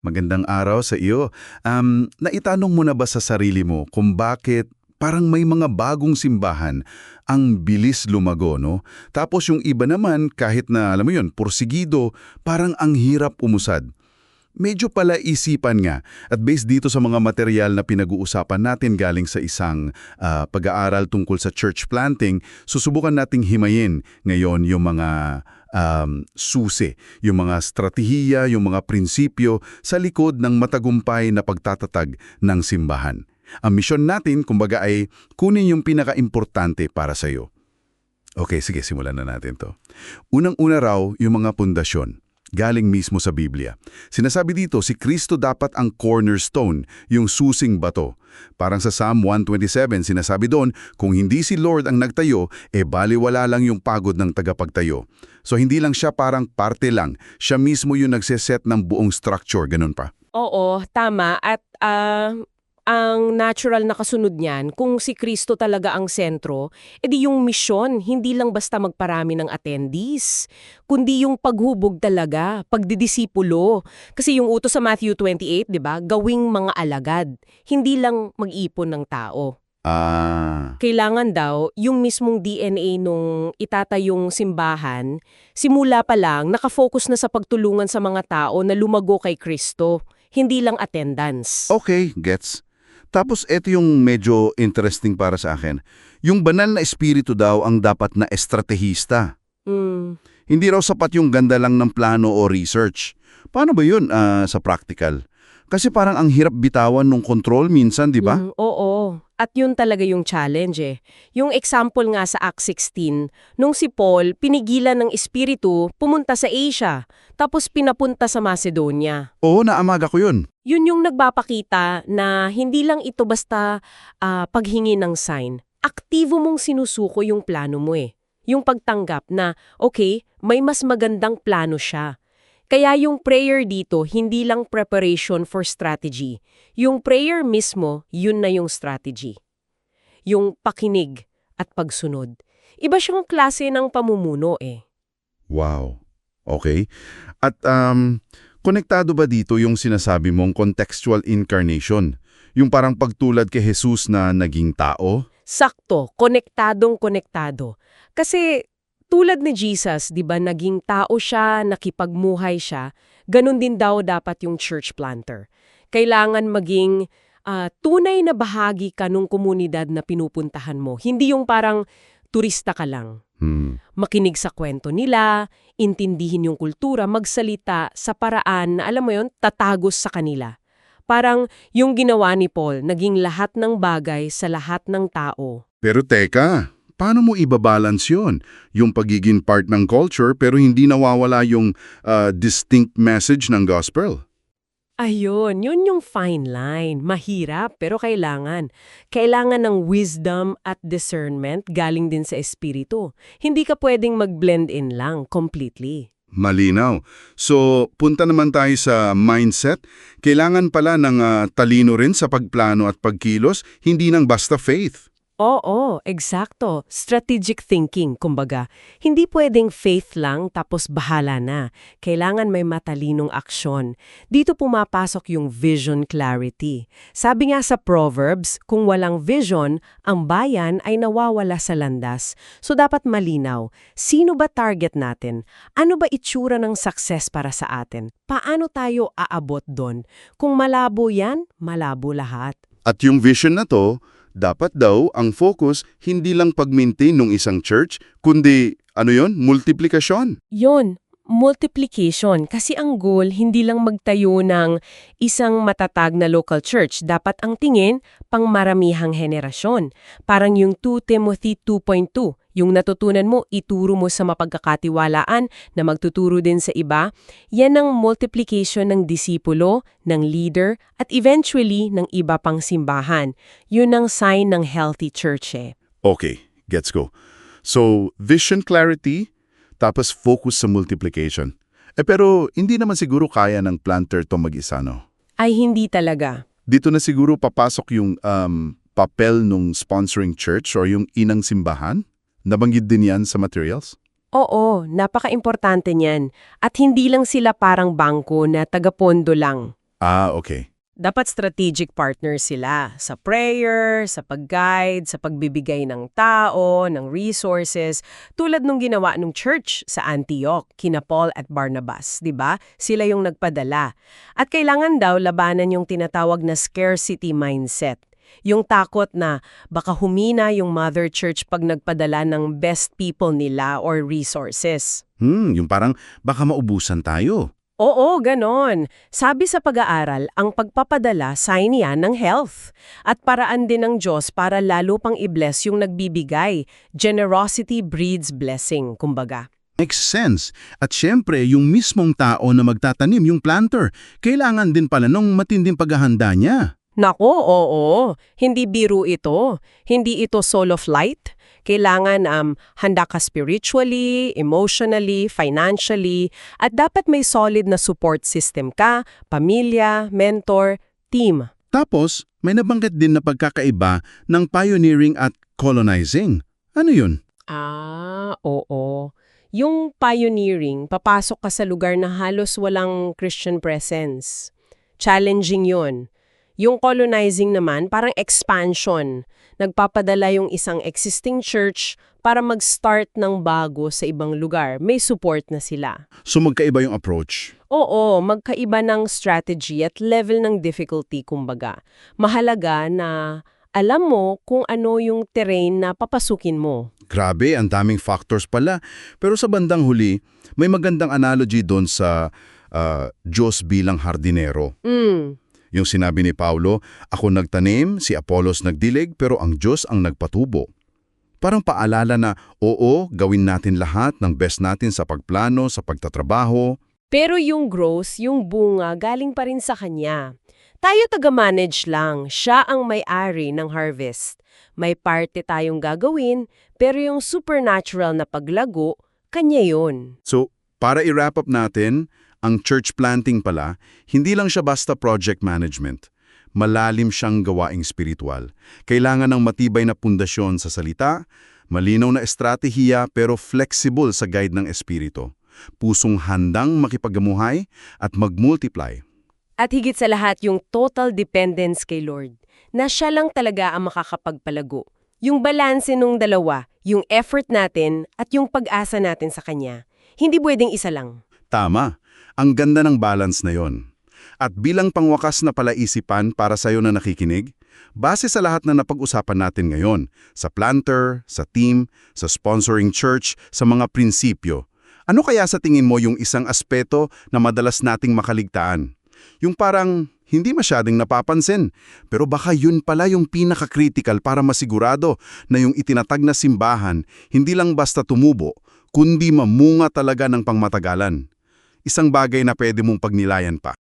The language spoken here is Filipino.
Magandang araw sa iyo. Um, naitanong mo na ba sa sarili mo kung bakit parang may mga bagong simbahan ang bilis lumago, no? Tapos yung iba naman, kahit na, alam mo yun, porsigido, parang ang hirap umusad. Medyo pala isipan nga at based dito sa mga material na pinag-uusapan natin galing sa isang ah, pag-aaral tungkol sa church planting, susubukan nating himayin ngayon yung mga um, susi, yung mga strategiya, yung mga prinsipyo sa likod ng matagumpay na pagtatatag ng simbahan. Ang misyon natin, kumbaga ay kunin yung pinaka-importante para sa iyo. Okay, sige, simulan na natin to. Unang-una raw yung mga pundasyon, galing mismo sa Biblia. Sinasabi dito, si Kristo dapat ang cornerstone, yung susing bato. Parang sa Psalm 127, sinasabi doon, kung hindi si Lord ang nagtayo, e baliwala lang yung pagod ng tagapagtayo. So hindi lang siya parang parte lang, siya mismo yung nagseset ng buong structure, ganun pa. Oo, tama. At ah, ang natural na kasunod niyan, kung si Kristo talaga ang sentro, edi yung misyon, hindi lang basta magparami ng attendees, kundi yung paghubog talaga, pagdidisipulo. Kasi yung utos sa Matthew 28, di ba, gawing mga alagad, hindi lang mag-ipon ng tao. Ah, Kailangan daw, yung mismong DNA nung itatayong simbahan, simula pa lang, nakafocus na sa pagtulungan sa mga tao na lumago kay Kristo, hindi lang attendance. okay, gets. Tapos eto yung medyo interesting para sa akin. Yung banal na espiritu daw ang dapat na estratehista. Mm. Hindi raw sapat yung ganda lang ng plano o research. Paano ba yun ah, sa practical? Kasi parang ang hirap bitawan ng control minsan, di ba? Mm, oo. At yun talaga yung challenge eh. Yung example nga sa Act 16, nung si Paul pinigilan ng espiritu pumunta sa Asia, tapos pinapunta sa Macedonia. Oo, naamaga ko yun. Yun yung nagpapakita na hindi lang ito basta ah, paghingi ng sign. Aktibo mong sinusuko yung plano mo eh. Yung pagtanggap na, okay, may mas magandang plano siya. Kaya yung prayer dito, hindi lang preparation for strategy. Yung prayer mismo, yun na yung strategy. Yung pakinig at pagsunod. Iba siyang klase ng pamumuno eh. Wow. Okay. At um, konektado ba dito yung sinasabi mong contextual incarnation? Yung parang pagtulad kay Jesus na naging tao? Sakto, konektadong konektado. Kasi tulad ni Jesus, 'di ba, naging tao siya, nakipagmuhay siya, ganun din daw dapat yung church planter. Kailangan maging ah, tunay na bahagi ka nung komunidad na pinupuntahan mo. Hindi yung parang turista ka lang. Hmm. Makinig sa kwento nila, intindihin yung kultura, magsalita sa paraan na alam mo yon, tatagos sa kanila. Parang yung ginawa ni Paul, naging lahat ng bagay sa lahat ng tao. Pero teka, paano mo ibabalance yun? Yung pagiging part ng culture pero hindi nawawala yung ah, distinct message ng gospel? Ayun, yun yung fine line. Mahirap, pero kailangan. Kailangan ng wisdom at discernment galing din sa espiritu. Hindi ka pwedeng mag-blend in lang completely. Malinaw. So, punta naman tayo sa mindset. Kailangan pala ng ah, talino rin sa pagplano at pagkilos, hindi ng basta faith. Oo, eksakto. Strategic thinking, kumbaga. Hindi pwedeng faith lang tapos bahala na. Kailangan may matalinong aksyon. Dito pumapasok yung vision clarity. Sabi nga sa Proverbs, kung walang vision, ang bayan ay nawawala sa landas. So dapat malinaw, sino ba target natin? Ano ba itsura ng success para sa atin? Paano tayo aabot doon? Kung malabo yan, malabo lahat. At yung vision na to, dapat daw ang focus hindi lang pag-maintain ng isang church, kundi, ano yon multiplikasyon. Yon, multiplication. Kasi ang goal, hindi lang magtayo ng isang matatag na local church. Dapat ang tingin, pang maramihang henerasyon. Parang yung 2 Timothy 2.2. Yung natutunan mo, ituro mo sa mapagkakatiwalaan na magtuturo din sa iba. Yan ang multiplication ng disipulo, ng leader, at eventually ng iba pang simbahan. Yun ang sign ng healthy church eh. Okay, gets go. So, vision clarity, tapos focus sa multiplication. Eh pero hindi naman siguro kaya ng planter to mag-isa, no? Ay hindi talaga. Dito na siguro papasok yung um, papel nung sponsoring church or yung inang simbahan. Nabanggit din yan sa materials. Oo, napaka-importante niyan. At hindi lang sila parang bangko na tagapondo lang. Ah, okay. Dapat strategic partner sila sa prayer, sa pag-guide, sa pagbibigay ng tao, ng resources, tulad nung ginawa ng church sa Antioch, kina Paul at Barnabas, 'di ba? Sila yung nagpadala. At kailangan daw labanan yung tinatawag na scarcity mindset. Yung takot na baka humina yung mother church pag nagpadala ng best people nila or resources. Hmm, yung parang baka maubusan tayo. Oo, ganon. Sabi sa pag-aaral, ang pagpapadala sign yan ng health. At paraan din ng Diyos para lalo pang i-bless yung nagbibigay. Generosity breeds blessing, kumbaga. Makes sense. At syempre, yung mismong tao na magtatanim, yung planter, kailangan din pala ng matinding paghahanda niya. Nako, oo. Hindi biro ito. Hindi ito solo flight. Kailangan um, handa ka spiritually, emotionally, financially, at dapat may solid na support system ka, pamilya, mentor, team. Tapos, may nabanggit din na pagkakaiba ng pioneering at colonizing. Ano yun? Ah, oo. Yung pioneering, papasok ka sa lugar na halos walang Christian presence. Challenging yun. Yung colonizing naman, parang expansion. Nagpapadala yung isang existing church para mag-start ng bago sa ibang lugar. May support na sila. So magkaiba yung approach. Oo, magkaiba ng strategy at level ng difficulty, kumbaga. Mahalaga na alam mo kung ano yung terrain na papasukin mo. Grabe, ang daming factors pala. Pero sa bandang huli, may magandang analogy doon sa ah, Diyos bilang hardinero. Mm. Yung sinabi ni Paulo, ako nagtanim, si Apollos nagdilig, pero ang Diyos ang nagpatubo. Parang paalala na, oo, gawin natin lahat ng best natin sa pagplano, sa pagtatrabaho. Pero yung growth, yung bunga, galing pa rin sa kanya. Tayo taga-manage lang, siya ang may-ari ng harvest. May parte tayong gagawin, pero yung supernatural na paglago, kanya yun. So, para i-wrap up natin, ang church planting pala, hindi lang siya basta project management. Malalim siyang gawaing spiritual. Kailangan ng matibay na pundasyon sa salita, malinaw na estratehiya pero flexible sa guide ng espiritu. Pusong handang makipagamuhay at mag-multiply. At higit sa lahat, yung total dependence kay Lord, na siya lang talaga ang makakapagpalago. Yung balanse nung dalawa, yung effort natin at yung pag-asa natin sa Kanya. Hindi pwedeng isa lang. Tama. Ang ganda ng balance na yon. At bilang pangwakas na palaisipan para sa iyo na nakikinig, base sa lahat na napag-usapan natin ngayon, sa planter, sa team, sa sponsoring church, sa mga prinsipyo, ano kaya sa tingin mo yung isang aspeto na madalas nating makaligtaan? Yung parang hindi masyadong napapansin, pero baka yun pala yung pinaka-critical para masigurado na yung itinatag na simbahan hindi lang basta tumubo, kundi mamunga talaga ng pangmatagalan. Isang bagay na pwede mong pagnilayan pa.